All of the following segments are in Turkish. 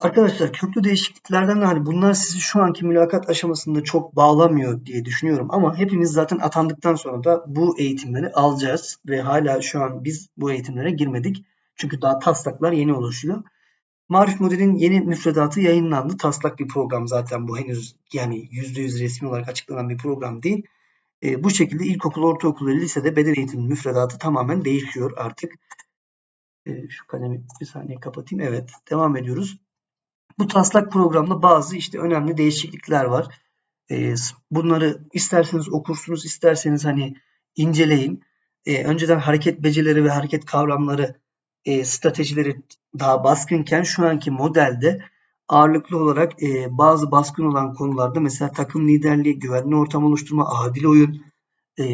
Arkadaşlar köklü değişikliklerden de hani bunlar sizi şu anki mülakat aşamasında çok bağlamıyor diye düşünüyorum ama hepimiz zaten atandıktan sonra da bu eğitimleri alacağız ve hala şu an biz bu eğitimlere girmedik. Çünkü daha taslaklar yeni oluşuyor. Marif Model'in yeni müfredatı yayınlandı. Taslak bir program zaten bu henüz yani %100 resmi olarak açıklanan bir program değil. E, bu şekilde ilkokul, ortaokul ve lisede beden eğitimi müfredatı tamamen değişiyor artık. E, şu kalemi bir saniye kapatayım. Evet devam ediyoruz. Bu taslak programda bazı işte önemli değişiklikler var. E, bunları isterseniz okursunuz, isterseniz hani inceleyin. E, önceden hareket becerileri ve hareket kavramları, e, stratejileri daha baskınken şu anki modelde ağırlıklı olarak e, bazı baskın olan konularda mesela takım liderliği, güvenli ortam oluşturma, adil oyun, e,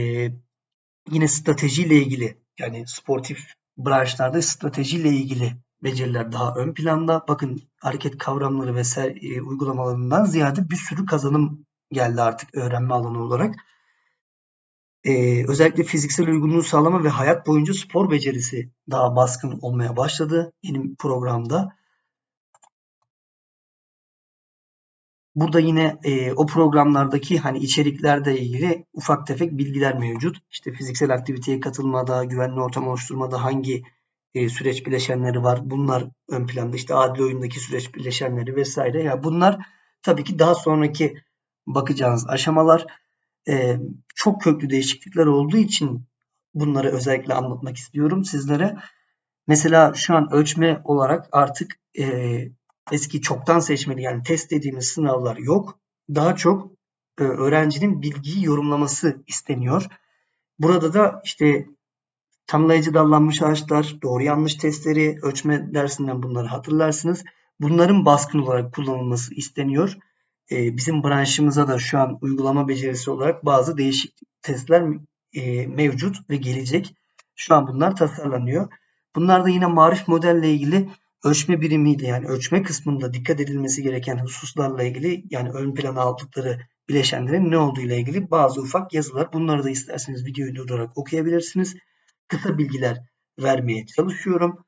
yine stratejiyle ilgili yani sportif branşlarda stratejiyle ilgili beceriler daha ön planda. Bakın hareket kavramları vesaire e, uygulamalarından ziyade bir sürü kazanım geldi artık öğrenme alanı olarak. Ee, özellikle fiziksel uygunluğu sağlama ve hayat boyunca spor becerisi daha baskın olmaya başladı yeni programda. Burada yine e, o programlardaki hani içeriklerle ilgili ufak tefek bilgiler mevcut. İşte fiziksel aktiviteye katılmada, güvenli ortam oluşturmada hangi e, süreç bileşenleri var. Bunlar ön planda. İşte adil oyundaki süreç bileşenleri vesaire. Ya yani bunlar tabii ki daha sonraki bakacağınız aşamalar e, çok köklü değişiklikler olduğu için bunları özellikle anlatmak istiyorum sizlere. Mesela şu an ölçme olarak artık e, eski çoktan seçmeli yani test dediğimiz sınavlar yok. Daha çok e, öğrencinin bilgiyi yorumlaması isteniyor. Burada da işte tanımlayıcı dallanmış ağaçlar, doğru yanlış testleri, ölçme dersinden bunları hatırlarsınız. Bunların baskın olarak kullanılması isteniyor. Ee, bizim branşımıza da şu an uygulama becerisi olarak bazı değişik testler e, mevcut ve gelecek. Şu an bunlar tasarlanıyor. Bunlar da yine marif modelle ilgili ölçme birimiyle yani ölçme kısmında dikkat edilmesi gereken hususlarla ilgili yani ön plana aldıkları bileşenlerin ne olduğu ile ilgili bazı ufak yazılar. Bunları da isterseniz videoyu durdurarak okuyabilirsiniz. Kısa bilgiler vermeye çalışıyorum.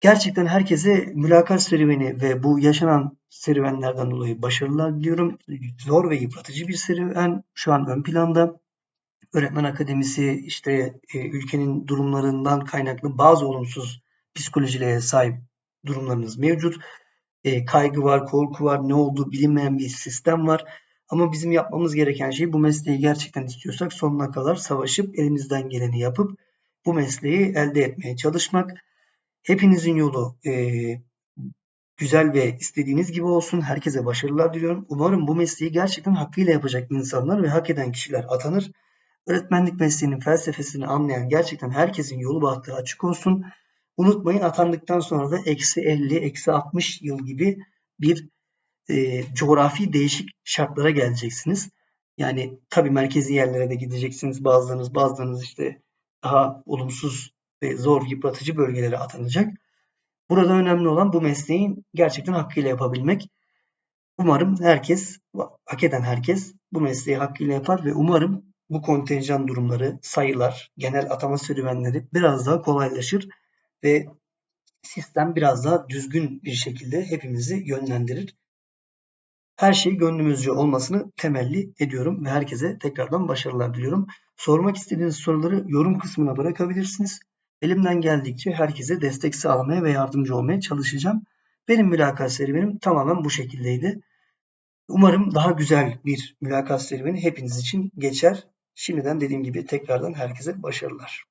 Gerçekten herkese mülakat serüveni ve bu yaşanan serüvenlerden dolayı başarılar diliyorum. Zor ve yıpratıcı bir serüven şu an ön planda. Öğretmen Akademisi işte e, ülkenin durumlarından kaynaklı bazı olumsuz psikolojilere sahip durumlarınız mevcut. E, kaygı var, korku var, ne olduğu bilinmeyen bir sistem var. Ama bizim yapmamız gereken şey bu mesleği gerçekten istiyorsak sonuna kadar savaşıp elimizden geleni yapıp bu mesleği elde etmeye çalışmak. Hepinizin yolu e, güzel ve istediğiniz gibi olsun. Herkese başarılar diliyorum. Umarım bu mesleği gerçekten hakkıyla yapacak insanlar ve hak eden kişiler atanır. Öğretmenlik mesleğinin felsefesini anlayan gerçekten herkesin yolu bahtı açık olsun. Unutmayın atandıktan sonra da eksi 50, eksi 60 yıl gibi bir e, coğrafi değişik şartlara geleceksiniz. Yani tabii merkezi yerlere de gideceksiniz. Bazılarınız bazılarınız işte daha olumsuz ve zor yıpratıcı bölgelere atanacak. Burada önemli olan bu mesleğin gerçekten hakkıyla yapabilmek. Umarım herkes, hak eden herkes bu mesleği hakkıyla yapar ve umarım bu kontenjan durumları, sayılar, genel atama serüvenleri biraz daha kolaylaşır ve sistem biraz daha düzgün bir şekilde hepimizi yönlendirir. Her şey gönlümüzce olmasını temelli ediyorum ve herkese tekrardan başarılar diliyorum. Sormak istediğiniz soruları yorum kısmına bırakabilirsiniz. Elimden geldikçe herkese destek sağlamaya ve yardımcı olmaya çalışacağım. Benim mülakat serüvenim tamamen bu şekildeydi. Umarım daha güzel bir mülakat serüveni hepiniz için geçer. Şimdiden dediğim gibi tekrardan herkese başarılar.